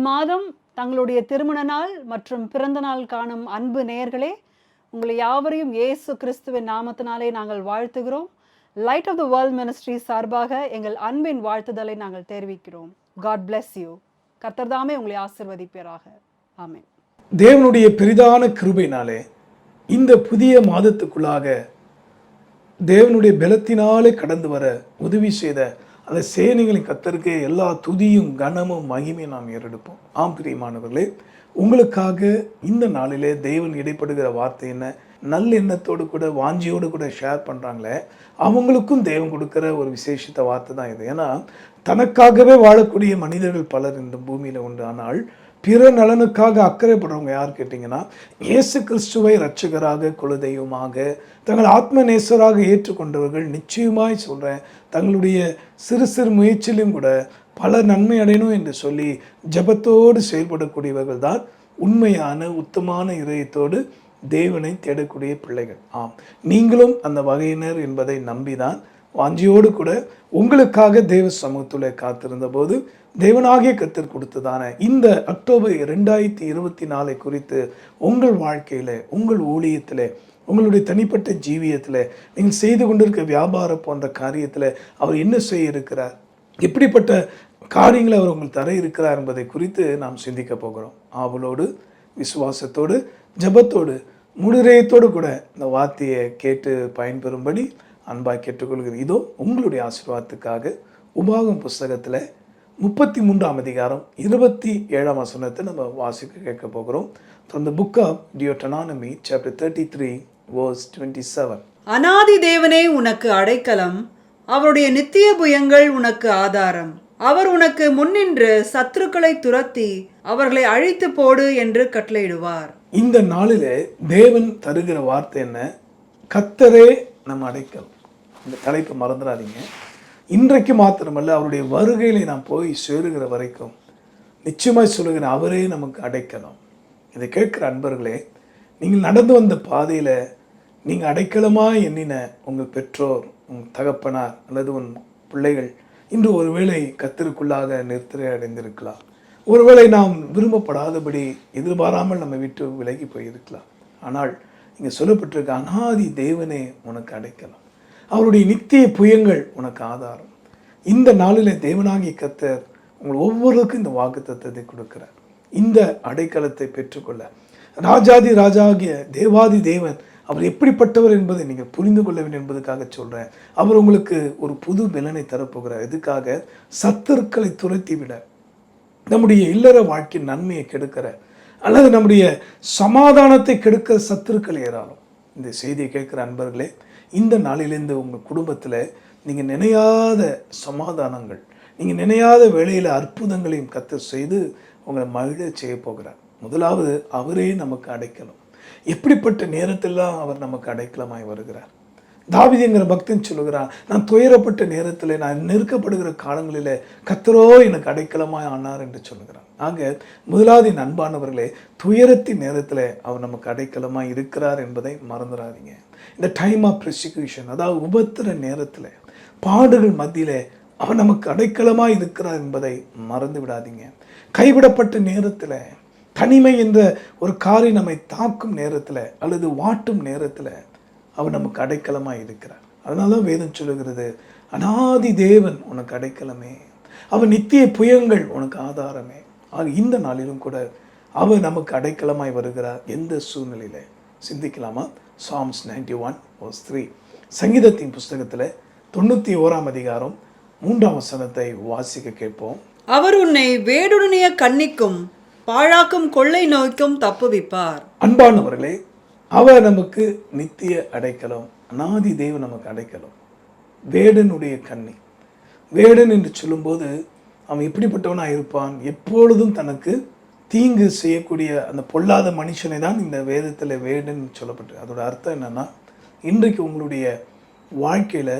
இம்மாதம் தங்களுடைய திருமண நாள் மற்றும் பிறந்த நாள் காணும் அன்பு நேயர்களே உங்களை யாவரையும் இயேசு கிறிஸ்துவின் நாமத்தினாலே நாங்கள் வாழ்த்துகிறோம். Light of the world ministry சார்பாக எங்கள் அன்பின் வாழ்த்துதலை நாங்கள் தெரிவிக்கிறோம். காட் bless யூ கர்த்தர்தாமே உங்களை ஆசிர்வதிப்பீராக. ஆமென் தேவனுடைய பெரிதான கிருபையினாலே இந்த புதிய மாதத்துக்குள்ளாக தேவனுடைய பலத்தினாலே கடந்து வர உதவி செய்த அந்த சேனைகளின் கத்தருக்கு எல்லா துதியும் கனமும் மகிமையும் நாம் ஏறெடுப்போம். ஆம் பிரியமானவர்களே உங்களுக்காக இந்த நாளிலே தேவன் இடைப்படுகிற வார்த்தை என்ன? நல்ல எண்ணத்தோடு கூட வாஞ்சியோடு கூட ஷேர் பண்ணுறாங்களே அவங்களுக்கும் தெய்வம் கொடுக்குற ஒரு விசேஷித்த வார்த்தை தான் இது. ஏன்னா தனக்காகவே வாழக்கூடிய மனிதர்கள் பலர் இந்த பூமியில் உண்டு. ஆனால் பிற நலனுக்காக அக்கறைப்படுறவங்க யார் கேட்டிங்கன்னா இயேசு கிறிஸ்துவை ரட்சகராக குலதெய்வமாக தங்கள் ஆத்ம நேசராக ஏற்றுக்கொண்டவர்கள். நிச்சயமாய் சொல்கிறேன் தங்களுடைய சிறு சிறு முயற்சியிலும் கூட பல நன்மை அடையணும் என்று சொல்லி ஜெபத்தோடு செயல்படக்கூடியவர்கள் தான் உண்மையான உத்தமான இதயத்தோடு தேவனை தேடக்கூடிய பிள்ளைகள். ஆம். நீங்களும் அந்த வகையினர் என்பதை நம்பிதான் வாஞ்சியோடு கூட உங்களுக்காக தேவ சமூகத்தில் காத்திருந்த போது தேவனாகிய கத்தர் கொடுத்ததான இந்த அக்டோபர் ரெண்டாயிரத்தி இருபத்தி நாலை குறித்து உங்கள் வாழ்க்கையில் உங்கள் ஊழியத்தில் உங்களுடைய தனிப்பட்ட ஜீவியத்தில் நீங்கள் செய்து கொண்டிருக்க வியாபாரம் போன்ற காரியத்தில் அவர் என்ன செய்ய இருக்கிறார்? எப்படிப்பட்ட காரியங்களை அவர் உங்களுக்கு தர இருக்கிறார் என்பதை குறித்து நாம் சிந்திக்க போகிறோம். ஆவலோடு விசுவாசத்தோடு ஜெபத்தோடு முடுரயத்தோடு கூட இந்த வார்த்தையை கேட்டு பயன்பெறும்படி அன்பாய் கேட்டுக்கொள்கிறேன். இதோ உங்களுடைய ஆசீர்வாதத்துக்காக உபாகம் புஸ்தகத்தில் முப்பத்தி மூன்றாம் அதிகாரம் இருபத்தி ஏழாம் வசனத்தை நம்ம வாசிக்க கேட்க போகிறோம். From the book of Deuteronomy chapter thirty three verse 27 அனாதி தேவனே உனக்கு அடைக்கலம் அவருடைய நித்திய புயங்கள் உனக்கு ஆதாரம். அவர் உனக்கு முன்னின்று சத்துருக்களை துரத்தி அவர்களை அழித்து போடு என்று கட்டளையிடுவார். இந்த நாளிலே தேவன் தருகிற வார்த்தை என்ன? கத்தரே நம்ம அடைக்கலம். இந்த தலைப்பு மறந்துடாதீங்க. இன்றைக்கு மாத்திரமல்ல அவருடைய வருகையிலே நாம் போய் சேருகிற வரைக்கும் நிச்சயமாய் சொல்லுகிறேன் அவரே நமக்கு அடைக்கலம். இதை கேட்குற அன்பர்களே நீங்கள் நடந்து வந்த பாதையில் நீங்கள் அடைக்கலமாக எண்ணின உங்கள் பெற்றோர் உங்கள் தகப்பனார் அல்லது உன் பிள்ளைகள் இன்று ஒருவேளை கத்திற்குள்ளாக நிறுத்தரை அடைந்திருக்கலாம் ஒருவேளை நாம் விரும்பப்படாதபடி எதிர்பாராமல் நம்ம விட்டு விலகி போயிருக்கலாம். ஆனால் இங்கே சொல்லப்பட்டிருக்க அனாதி தேவனே உனக்கு அடைக்கலாம். அவருடைய நித்திய புயங்கள் உனக்கு ஆதாரம். இந்த நாளில் தேவனாகிய கத்தர் உங்கள் ஒவ்வொருவருக்கும் இந்த வாக்கு தத்துவத்தை கொடுக்கிறார். இந்த அடைக்கலத்தை பெற்றுக்கொள்ள. ராஜாதி ராஜாகிய தேவாதி தேவன் அவர் எப்படிப்பட்டவர் என்பதை நீங்கள் புரிந்து கொள்ள வேண்டும் என்பதற்காக சொல்கிறேன் அவர் உங்களுக்கு ஒரு புது பலனை தரப்போகிறார். எதுக்காக? சத்துருக்களை துரத்தி விட நம்முடைய இல்லற வாழ்க்கையின் நன்மையை கெடுக்கிற. அல்லது நம்முடைய சமாதானத்தை கெடுக்கிற சத்துருக்கள் ஏறாலும் இந்த செய்தியை கேட்குற அன்பர்களே இந்த நாளிலிருந்து உங்கள் குடும்பத்தில் நீங்கள் நினையாத சமாதானங்கள் நீங்கள் நினையாத வேலையில் அற்புதங்களையும் கத்து செய்து உங்களை மகிழ செய்ய போகிறார். முதலாவது அவரே நமக்கு அடைக்கணும். எப்படிப்பட்ட நேரத்திலாம் அவர் நமக்கு அடைக்கலமாய் வருகிறார்? தாவிதிங்கிற பக்தன் சொல்லுகிறான் நான் துயரப்பட்ட நேரத்தில் நான் நெருக்கப்படுகிற காலங்களில் கத்தரோ எனக்கு அடைக்கலமாய் ஆனார் என்று சொல்லுகிறான். ஆக முதலாவது நண்பானவர்களே அன்பானவர்களே துயரத்தின் நேரத்தில் அவர் நமக்கு அடைக்கலமாய் இருக்கிறார் என்பதை மறந்துடாதீங்க. இந்த டைம் ஆஃப் ப்ரெசிக்யூஷன் அதாவது உபத்திர நேரத்தில் பாடுகள் மத்தியில் அவர் நமக்கு அடைக்கலமாக இருக்கிறார் என்பதை மறந்து விடாதீங்க கைவிடப்பட்ட நேரத்தில் தனிமை என்ற ஒரு காரை நம்மை தாக்கும் நேரத்தில் அல்லது வாட்டும் நேரத்தில் அவர் நமக்கு அடைக்கலமாக இருக்கிறார். அதனால தான் வேதம் சொல்லுகிறது அனாதி தேவன் உனக்கு அடைக்கலமே. அவர் நித்திய புயங்கள் உனக்கு ஆதாரமே. ஆக இந்த நாளிலும் கூட அவர் நமக்கு அடைக்கலமாய் வருகிறார். எந்த சூழ்நிலையில்? சிந்திக்கலாமா? சாம்ஸ் நைன்டி ஒன் ஓஸ் த்ரீ சங்கீதத்தின் புஸ்தகத்தில் தொண்ணூற்றி ஓராம் அதிகாரம் மூன்றாம் வசனத்தை வாசிக்க கேட்போம். அவர் உன்னை வேடுடைய கண்ணிக்கும் பாழாக்கும் கொள்ளை நோய்க்கும் தப்புவிப்பார் அன்பானவர்களே அவர் நமக்கு நித்திய அடைக்கலம் அநாதி தேவ நமக்கு அடைக்கலம். வேடனுடைய கண்ணி. வேடன் என்று சொல்லும்போது அவன் எப்படிப்பட்டவனாக இருப்பான்? எப்பொழுதும் தனக்கு தீங்கு செய்யக்கூடிய அந்த பொல்லாத மனுஷனை தான் இந்த வேதத்தில் வேடன் சொல்லப்பட்டு அதோட அர்த்தம் என்னன்னா இன்றைக்கு உங்களுடைய வாழ்க்கையில்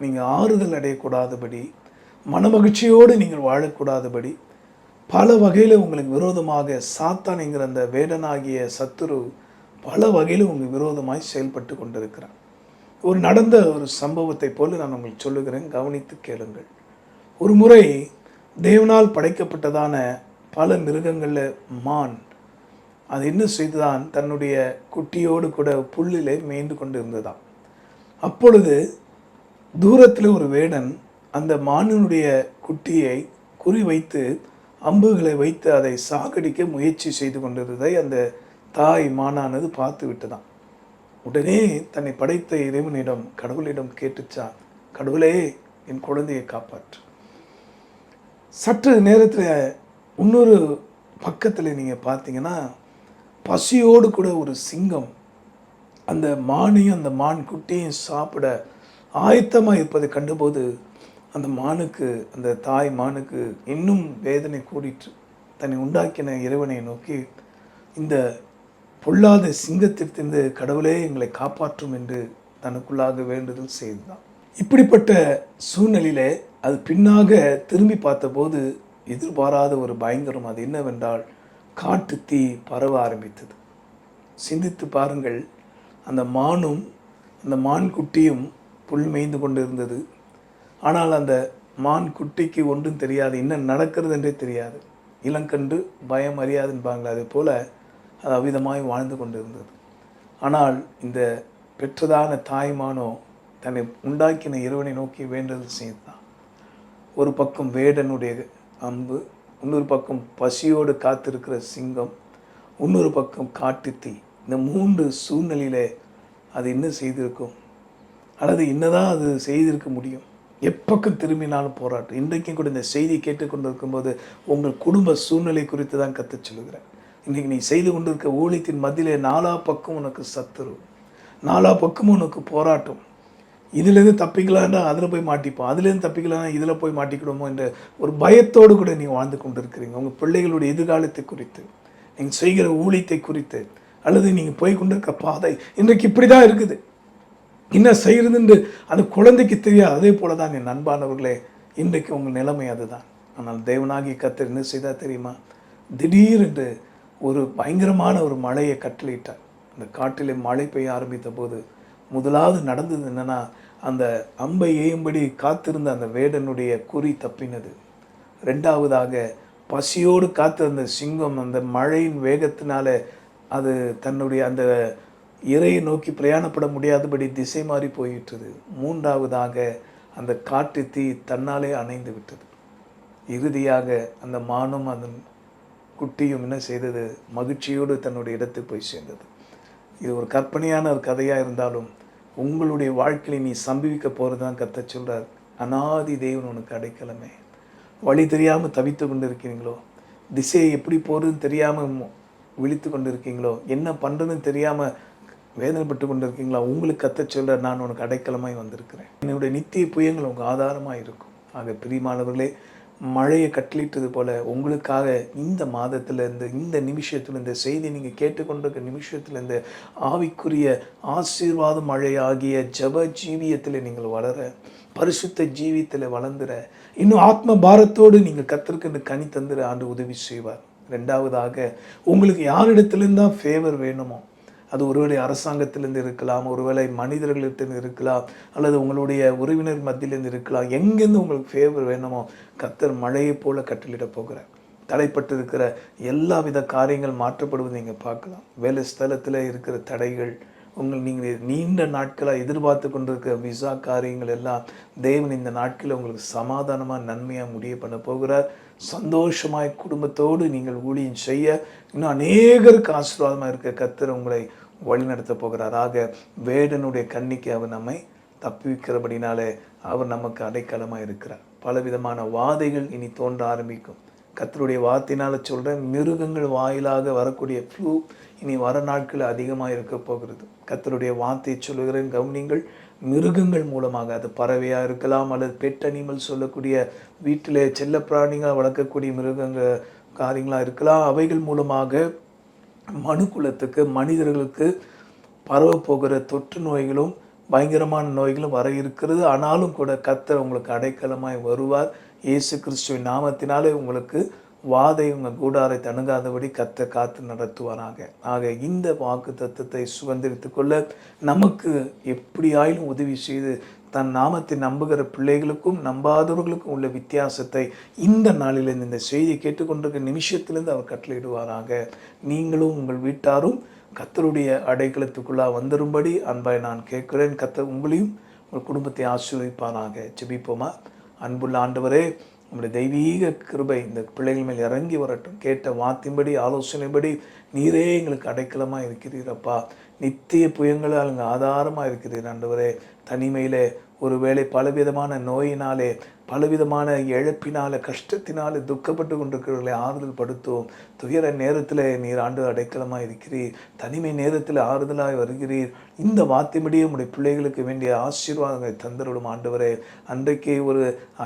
நீங்கள் ஆறுதல் அடையக்கூடாதபடி மனமகிழ்ச்சியோடு நீங்கள் வாழக்கூடாதபடி பல வகையில் உங்களுக்கு விரோதமாக சாத்தான் என்கிற அந்த வேடனாகிய சத்துரு பல வகையில் உங்களுக்கு விரோதமாய் செயல்பட்டு கொண்டிருக்கிறான் ஒரு நடந்த ஒரு சம்பவத்தை போல நான் உங்களுக்கு சொல்லுகிறேன் கவனித்து கேளுங்கள். ஒரு முறை தேவனால் படைக்கப்பட்டதான பல மிருகங்களில் மான் அது என்ன செய்துதான்? தன்னுடைய குட்டியோடு கூட புல்லிலே மேய்ந்து கொண்டு இருந்ததாம் அப்பொழுது தூரத்தில் ஒரு வேடன் அந்த மானினுடைய குட்டியை குறி வைத்து அம்புகளை வைத்து அதை சாகடிக்க முயற்சி செய்து கொண்டிருந்ததை அந்த தாய் மானானது பார்த்து விட்டுதான் உடனே தன்னை படைத்த இறைவனிடம் கடவுளிடம் கேட்டுச்சான் கடவுளே என் குழந்தையை காப்பாற்று. சற்று நேரத்தில் இன்னொரு பக்கத்தில் நீங்கள் பார்த்தீங்கன்னா பசியோடு கூட ஒரு சிங்கம் அந்த மானையும் அந்த மான் குட்டியும் சாப்பிட ஆயத்தமாக இருப்பதை கண்டபோது அந்த மானுக்கு அந்த தாய் மானுக்கு இன்னும் வேதனை கூடிற்று. தன்னை உண்டாக்கின இறைவனை நோக்கி இந்த பொல்லாத சிங்கத்திலிருந்து கடவுளே எங்களை காப்பாற்றும் என்று தனக்குள்ளாக வேண்டுதல் செய்துதான் இப்படிப்பட்ட சூழ்நிலையிலே அது பின்னாக திரும்பி பார்த்தபோது எதிர்பாராத ஒரு பயங்கரம் அது என்னவென்றால் காட்டு தீ பரவ ஆரம்பித்தது. சிந்தித்து பாருங்கள் அந்த மானும் அந்த மான் குட்டியும் புல் மேய்ந்து கொண்டு இருந்தது ஆனால் அந்த மான் குட்டிக்கு ஒன்றும் தெரியாது. என்ன நடக்கிறது என்றே தெரியாது இளங்கண்டு பயம் அறியாதுன்பாங்களே அதே போல் அது அவ்விதமாய் வாழ்ந்து கொண்டிருந்தது. ஆனால் இந்த பெற்றதான தாய்மானோ தன்னை உண்டாக்கின இறைவனை நோக்கி வேண்டுதல் செய்தான் ஒரு பக்கம் வேடனுடைய அம்பு இன்னொரு பக்கம் பசியோடு காத்திருக்கிற சிங்கம் இன்னொரு பக்கம் காட்டுத்தீ இந்த மூன்று சூழ்நிலையில அது என்ன செய்திருக்கும்? அல்லது என்னதான் அது செய்திருக்க முடியும்? எப்பக்கம் திரும்பினாலும் போராட்டம். இன்றைக்கும் கூட இந்த செய்தி கேட்டுக்கொண்டிருக்கும் போது உங்கள் குடும்ப சூழ்நிலை குறித்து தான் கற்று சொல்லுகிறேன். இன்றைக்கி நீ செய்து கொண்டிருக்க ஊழியத்தின் மத்தியிலே நாலா பக்கம் உனக்கு சத்துரு. நாலா பக்கமும் உனக்கு போராட்டம். இதுலேருந்து தப்பிக்கலான்னா அதில் போய் மாட்டிப்போம். அதுலேருந்து தப்பிக்கலாம்னா இதில் போய் மாட்டிக்கிடுமோ என்ற ஒரு பயத்தோடு கூட நீ வாழ்ந்து கொண்டு இருக்கிறீங்க உங்கள் பிள்ளைகளுடைய எதிர்காலத்தை குறித்து நீங்கள் செய்கிற ஊழியத்தை குறித்து அல்லது நீங்கள் போய் கொண்டிருக்க பாதை இன்றைக்கு இப்படி தான் இருக்குது. என்ன செய்கிறதுன்னு அந்த குழந்தைக்கு தெரியாது. அதே போல தான் என் அன்பானவர்களே இன்றைக்கு உங்கள் நிலைமை அதுதான். ஆனால் தேவனாகி கத்தர் என்ன செய்தால் தெரியுமா? திடீரென்று ஒரு பயங்கரமான ஒரு மழையை கட்டளையிட்டார். அந்த காட்டிலே மழை பெய்ய ஆரம்பித்த போது முதலாவது நடந்தது என்னன்னா அந்த அம்பை ஏயும்படி காத்திருந்த அந்த வேடனுடைய குறி தப்பினது. ரெண்டாவதாக பசியோடு காத்திருந்த சிங்கம் அந்த மழையின் வேகத்தினால அது தன்னுடைய அந்த இறையை நோக்கி பிரயாணப்பட முடியாதபடி திசை மாறி போயிட்டது மூன்றாவதாக அந்த காட்டு தீ தன்னாலே அணைந்து விட்டது. இறுதியாக அந்த மானும் அந்த குட்டியும் என்ன செய்தது? மகிழ்ச்சியோடு தன்னுடைய இடத்துக்கு போய் சேர்ந்தது. இது ஒரு கற்பனையான ஒரு கதையாக இருந்தாலும் உங்களுடைய வாழ்க்கையில் நீ சம்பவிக்க போகிறது தான் கத்த சொல்கிறார் அனாதி தேவன் உனக்கு அடைக்கலமே. வழி தெரியாமல் தவித்து கொண்டு இருக்கிறீங்களோ திசையை எப்படி போகிறதுன்னு தெரியாமல் விழித்து கொண்டு இருக்கீங்களோ என்ன பண்ணுறதுன்னு தெரியாமல் வேதனைப்பட்டு கொண்டிருக்கீங்களா உங்களுக்கு கத்த சொல்ல நான் உனக்கு அடைக்கலமாய் வந்திருக்கிறேன். என்னுடைய நித்திய புயங்கள் உங்கள் ஆதாரமாக இருக்கும். ஆக பிரியமானவர்களே மழையை கட்டளிட்டது போல உங்களுக்காக இந்த மாதத்திலேருந்து இந்த நிமிஷத்துலேருந்து இந்த செய்தி நீங்கள் கேட்டுக்கொண்டிருக்க நிமிஷத்துலேருந்து ஆவிக்குரிய ஆசீர்வாத மழையாகிய ஜப ஜீவியத்தில் நீங்கள் வளர பரிசுத்த ஜீவியத்தில் வளர்ந்துற இன்னும் ஆத்ம பாரத்தோடு நீங்கள் கத்திருக்கின்ற கனி தந்துட ஆண்டு உதவி செய்வார். ரெண்டாவதாக உங்களுக்கு யாரிடத்துலேருந்து தான் ஃபேவர் வேணுமோ அது ஒருவேளை அரசாங்கத்திலிருந்து இருக்கலாம் ஒருவேளை மனிதர்களிடத்திலிருந்து இருக்கலாம் அல்லது உங்களுடைய உறவினர் மத்தியிலிருந்து இருக்கலாம் எங்கேருந்து உங்களுக்கு ஃபேவர் வேணுமோ கத்தர் மழையை போல கட்டளிட போகிறார். தடைப்பட்டு இருக்கிற எல்லா வித காரியங்கள் மாற்றப்படுவதை நீங்கள் பார்க்கலாம். வேலை ஸ்தலத்தில் இருக்கிற தடைகள் உங்கள் நீங்கள் நீண்ட நாட்களாக எதிர்பார்த்து கொண்டிருக்கிற விசா காரியங்கள் எல்லாம் தேவன் இந்த நாட்களில் உங்களுக்கு சமாதானமாக நன்மையாக முடிய பண்ண போகிறார். சந்தோஷமாய் குடும்பத்தோடு நீங்கள் ஊழியம் செய்ய இன்னும் அநேகருக்கு ஆசீர்வாதமாக இருக்க கத்தர் உங்களை வழிநடத்த போகிறார். ஆக வேடனுடைய கண்ணிக்கு அவர் நம்மை தப்பிக்கிறபடினாலே அவர் நமக்கு அடைக்கலமாக இருக்கிறார். பலவிதமான வாதைகள் இனி தோன்ற ஆரம்பிக்கும். கத்தருடைய வார்த்தையினால சொல்கிறேன் மிருகங்கள் வாயிலாக வரக்கூடிய ஃப்ளூ இனி வர நாட்கள் அதிகமாக இருக்க போகிறது. கத்தருடைய வார்த்தை சொல்லுகிறேன். கவனிங்கள் மிருகங்கள் மூலமாக அது பறவையாக இருக்கலாம் அல்லது பெட் அனிமல் சொல்லக்கூடிய வீட்டில் செல்ல பிராணிகளாக வளர்க்கக்கூடிய மிருகங்கள் காரியங்களாக இருக்கலாம். அவைகள் மூலமாக மனு குலத்துக்கு மனிதர்களுக்கு பரவ போகிற தொற்று நோய்களும் பயங்கரமான நோய்களும் வர இருக்கிறது. ஆனாலும் கூட கத்தர் உங்களுக்கு அடைக்கலமாய் வருவார். இயேசு கிறிஸ்துவின் நாமத்தினாலே உங்களுக்கு வாதை உங்கள் கூடாரை தணுகாதபடி கத்த காத்து நடத்துவாராக. ஆக இந்த வாக்கு தத்துவத்தை சுதந்திரித்து கொள்ள நமக்கு எப்படியாயிலும் உதவி செய்து தன் நாமத்தை நம்புகிற பிள்ளைகளுக்கும் நம்பாதவர்களுக்கும் உள்ள வித்தியாசத்தை இந்த நாளிலிருந்து இந்த செய்தியை கேட்டுக்கொண்டிருக்கிற நிமிஷத்திலிருந்து அவர் கட்டளையிடுவாராக. நீங்களும் உங்கள் வீட்டாரும் கத்தருடைய அடைக்கலத்துக்குள்ளாக வந்துரும்படி அன்பாய் நான் கேட்கிறேன். கத்தர் உங்களையும் உங்கள் குடும்பத்தை ஆசீர்வதிப்பாராக. ஜெபிப்போமா? அன்புள்ள ஆண்டவரே உங்களுடைய தெய்வீக கிருபை இந்த பிள்ளைகள் மேல் இறங்கி வரட்டும். கேட்ட வாத்தின்படி ஆலோசனைப்படி நீரே எங்களுக்கு அடைக்கலமாக இருக்கிறீரப்பா. நித்திய புயங்களால் அங்கே ஆதாரமாக இருக்கிறீர் ஆண்டவரே. தனிமையிலே ஒருவேளை பலவிதமான நோயினாலே பலவிதமான இழப்பினால கஷ்டத்தினால துக்கப்பட்டு கொண்டிருக்கிறவர்களை ஆறுதல் படுத்தும் துயர நேரத்தில் நீர் ஆண்டு அடைக்கலமாக இருக்கிறீர். தனிமை நேரத்தில் ஆறுதலாக வருகிறீர். இந்த வார்த்தைப்படியே உடைய பிள்ளைகளுக்கு வேண்டிய ஆசீர்வாதங்களை தந்தருடும் ஆண்டவரே. அன்றைக்கே ஒரு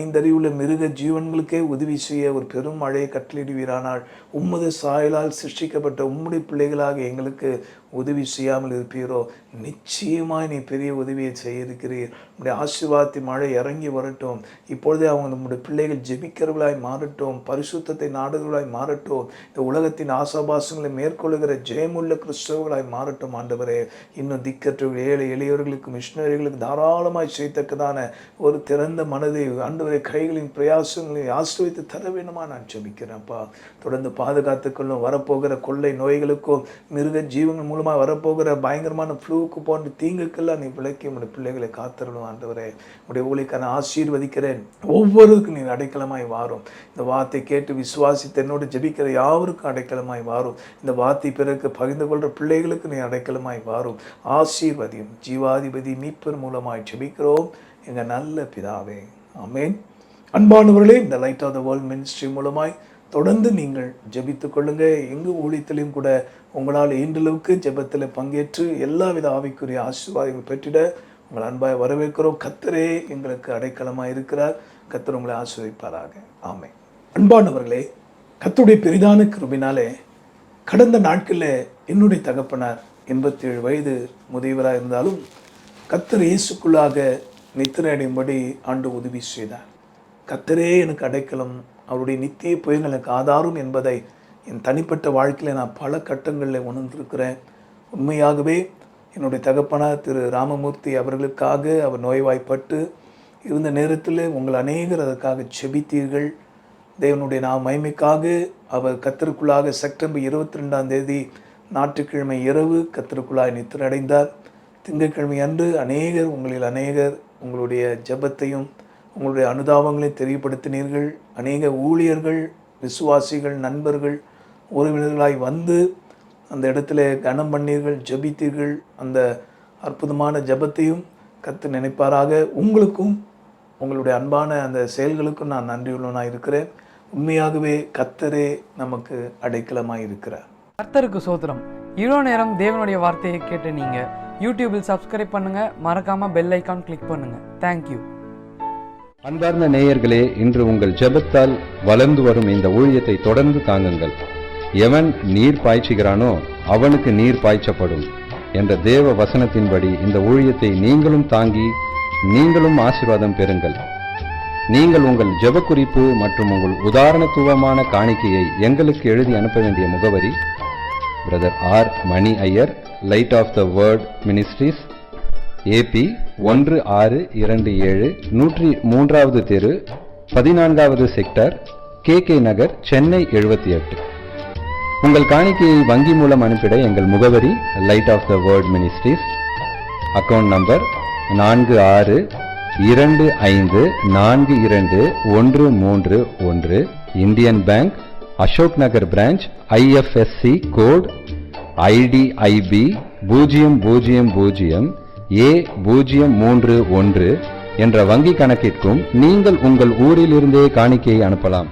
ஐந்தறிவுள்ள மிருக ஜீவன்களுக்கே உதவி செய்ய ஒரு பெரும் மழையை கட்டளிடுவீரானால் உம்மது சாயலால் சிருஷ்டிக்கப்பட்ட உம்முடைய பிள்ளைகளாக எங்களுக்கு உதவி செய்யாமல் இருப்பீரோ. நிச்சயமாய் நீ பெரிய உதவியை செய்ய இருக்கிறீர் உடைய ஆசீர்வாதத்தை மழை இறங்கி வரட்டும். இப்போ இப்பொழுதே அவங்க நம்முடைய பிள்ளைகள் ஜெபிக்கிறவர்களாய் மாறட்டும் பரிசுத்தத்தை நாடுகளாய் மாறட்டும் இந்த உலகத்தின் ஆசாபாசங்களை மேற்கொள்கிற ஜெயமுள்ள கிறிஸ்தவர்களாய் மாறட்டும் ஆண்டவரே. இன்னும் திக்கற்றவர்கள் ஏழை எளியவர்களுக்கு மிஷினரிகளுக்கு தாராளமாய் செய்யத்தக்கதான ஒரு திறந்த மனதை ஆண்டவரை கைகளின் பிரயாசங்களை ஆசிர்வித்து தர வேண்டுமா நான் ஜெபிக்கிறேன்ப்பா தொடர்ந்து பாதுகாத்துக்கொள்ளும் வரப்போகிற கொள்ளை நோய்களுக்கும் மிருக ஜீவங்கள் மூலமாக வரப்போகிற பயங்கரமான ஃப்ளூக்கு போன்ற தீங்குக்கெல்லாம் நீ விளக்கி உடைய பிள்ளைகளை காத்திரணும் ஆண்டவரே. உடைய ஊழிக்கான ஆசீர்வதிக்கிறேன். ஒவ்வொருக்கும் நீ அடைக்கலமாய் வாரும். இந்த வார்த்தை கேட்டு விசுவாசித்து என்னோடு ஜெபிக்கிற யாவருக்கும் அடைக்கலமாய் வாரும். இந்த வார்த்தை பிறகு பகிர்ந்து கொள்கிற பிள்ளைகளுக்கு நீ அடைக்கலமாய் வாரும். ஆசீர்வதியும் ஜீவாதிபதி மீட்பர் மூலமாய் ஜபிக்கிறோம். எங்கள் நல்ல பிதாவே. அமேன் அன்பானவர்களே இந்த light of the world ministry மூலமாய் தொடர்ந்து நீங்கள் ஜபித்து கொள்ளுங்க. எங்கு ஊழியத்திலையும் கூட உங்களால் இன்றளவுக்கு ஜெபத்தில் பங்கேற்று எல்லா வித ஆவிக்குரிய ஆசீர்வாதங்கள் பெற்றிட உங்கள் அன்பாய் வரவேற்கிறோம். கத்தரே எங்களுக்கு அடைக்கலமாக இருக்கிறார். கத்தர் உங்களை ஆசீர்வதிப்பாராக. ஆமை அன்பானவர்களே கத்துடைய பெரிதான கிருபினாலே கடந்த நாட்களில் என்னுடைய தகப்பனார் எண்பத்தி ஏழு வயது முதியவராக இருந்தாலும் கத்தர் இயேசுக்குள்ளாக நித்திரை அடையும்படி ஆண்டு உதவி செய்தார். கத்தரே எனக்கு அடைக்கலம். அவருடைய நித்திய புயல் எனக்கு ஆதாரம் என்பதை என் தனிப்பட்ட வாழ்க்கையில் நான் பல கட்டங்களில் உணர்ந்திருக்கிறேன். உண்மையாகவே என்னுடைய தகப்பனார் திரு ராமமூர்த்தி அவர்களுக்காக அவர் நோய்வாய்ப்பட்டு இருந்த நேரத்தில் உங்கள் அநேகர் அதற்காக செபித்தீர்கள். தேவனுடைய நாம் மகிமைக்காக அவர் கத்தருக்குள்ளாக செப்டம்பர் இருபத்தி ரெண்டாம் தேதி ஞாயிற்றுக்கிழமை இரவு கத்திற்குள்ளாய் நித்திரடைந்தார். திங்கட்கிழமை அன்று அநேகர் உங்களில் அநேகர் உங்களுடைய ஜெபத்தையும் உங்களுடைய அனுதாபங்களையும் தெரியப்படுத்தினீர்கள். அநேக ஊழியர்கள் விசுவாசிகள் நண்பர்கள் உறவினர்களாய் வந்து அந்த இடத்துல கனம் பண்ணீர்கள் ஜெபித்தீர்கள். அந்த அற்புதமான ஜெபத்தையும் கத்து நினைப்பாராக. உங்களுக்கும் உங்களுடைய அன்பான அந்த செயல்களுக்கும் நான் நன்றியுள்ளவனாக இருக்கிறேன். உண்மையாகவே கத்தரே நமக்கு அடைக்கலமாக இருக்கிறார். கர்த்தருக்கு சோத்திரம். இவ்வளோ நேரம் தேவனுடைய வார்த்தையை கேட்ட நீங்க யூடியூபில் சப்ஸ்கிரைப் பண்ணுங்க. மறக்காம பெல் ஐகான் கிளிக் பண்ணுங்க. தேங்க்யூ அன்பார்ந்த நேயர்களே இன்று உங்கள் ஜெபத்தால் வளர்ந்து வரும் இந்த ஊழியத்தை தொடர்ந்து தாங்குங்கள். எவன் நீர் பாய்ச்சுகிறானோ அவனுக்கு நீர் பாய்ச்சப்படும் என்ற தேவ வசனத்தின்படி இந்த ஊழியத்தை நீங்களும் தாங்கி நீங்களும் ஆசீர்வாதம் பெறுங்கள். நீங்கள் உங்கள் ஜெபக்குறிப்பு மற்றும் உங்கள் உதாரணத்துவமான காணிக்கையை எங்களுக்கு எழுதி அனுப்ப வேண்டிய முகவரி brother R Mani Iyer light of the word ministries AB ஒன்று ஆறு இரண்டு ஏழு நூற்றி மூன்றாவது தெரு பதினான்காவது sector K K Nagar Chennai எழுபத்தி எட்டு. உங்கள் காணிக்கையை வங்கி மூலம் அனுப்பிட எங்கள் முகவரி light of the world ministries account number நான்கு ஆறு இரண்டு ஐந்து நான்கு இரண்டு ஒன்று மூன்று ஒன்று Indian bank Ashok Nagar branch IFSC code IDIB பூஜ்ஜியம் பூஜ்ஜியம் பூஜ்ஜியம் ஏ பூஜ்ஜியம் மூன்று ஒன்று என்ற வங்கி கணக்கிற்கும் நீங்கள் உங்கள் ஊரிலிருந்தே காணிக்கையை அனுப்பலாம்.